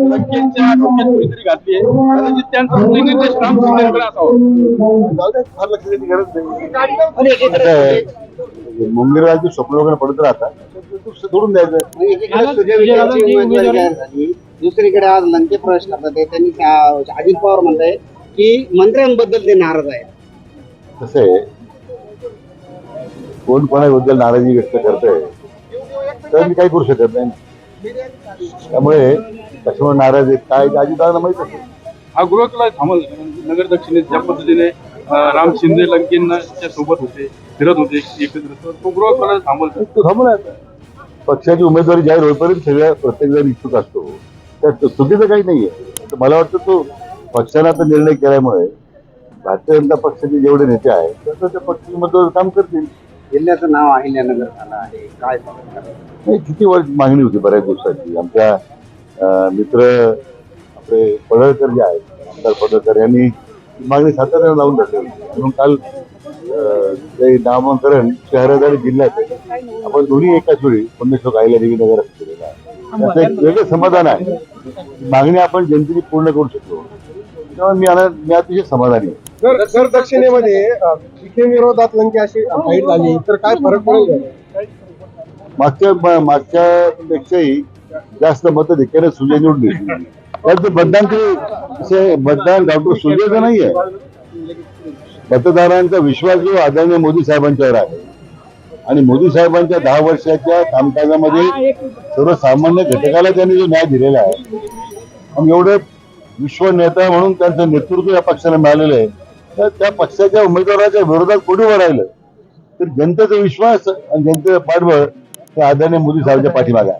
डोक्यात कुणीतरी घातली आहे. कदाचित त्यांचा निर्देश असावा. आता आहे, मुंगेरवालचे स्वप्न वगैरे पडत राहतात ते सोडून द्यायचं. झाली. दुसरीकडे आज लंके प्रवेश करतात आहे. त्यांनी त्या- अजित पवार म्हणताय की मंत्र्यांबद्दल ते नाराज आहे आहे कोण कोणाबद्दल नाराजी व्यक्त करतंय तर मी काही करू शकत नाही. त्यामुळे कशामुळे नाराज आहेत. काय अजितदादांना माहीत असेल? हा गृहकला थांबल नगर दक्षिणेत ज्या पद्धतीने राम शिंदे लंकेच्या सोबत होते फिरत होते एकत्र तर तो गृहकला थांबल तो आहे आता. पक्षाची उमेदवारी जाहीर होईपर्यंत सगळ्या प्रत्येक जण इच्छुक असतो. त्यात चुकीचं काही नाहीये. तर मला वाटतं तो पक्षानं आता निर्णय केल्यामुळे भारतीय जनता पक्षाचे जेवढे नेते आहेत तर ते पक्षाची उमेदवार काम करतील. जिल्ह्याचं नाव अहिल्यानगर झालं आहे. काय? नाही, किती वर्ष मागणी होती बऱ्याच दिवसाची. आमच्या मित्र आपले पडळकर जे आहेत आमदार पडळकर यांनी मागणी सातत्याने लावून धरली म्हणून काल ते नामांकन शहरात आणि जिल्ह्यात. आपण दोन्ही एकाच वेळी पुण्यश्लोक आईला देवी नगर असं केलेलं आहे. त्याचं एक वेगळं समाधान आहे. मागणी आपण जनतेची पूर्ण करू शकतो त्यामुळे मी मी अतिशय समाधानी आहे. जर जर दक्षिणेमध्ये विखे विरोधात लंके अशी फाईट झाली. तर काय फरक पडेल का? मागच्या म- मागच्या पेक्षाही जास्त मतं देखील सुजय येतील. त्याचं मतदान ते असे मतदान डॉक्टर सुजयचं नाहीये. मतदारांचा विश्वास जो आदरणीय मोदी साहेबांच्यावर आहे. आणि मोदी साहेबांच्या दहा वर्षाच्या कामकाजामध्ये सर्वसामान्य घटकाला त्यांनी जो न्याय दिलेला आहे आणि एवढे विश्व नेता म्हणून त्यांचं नेतृत्व या पक्षाला मिळालेलं आहे. तर त्या पक्षाच्या उमेदवाराच्या विरोधात कोणी उभं राहिलं तर जनतेचा विश्वास आणि जनतेचं पाठबळ हे आदरणीय मोदी साहेबांच्या पाठीमागे आहे.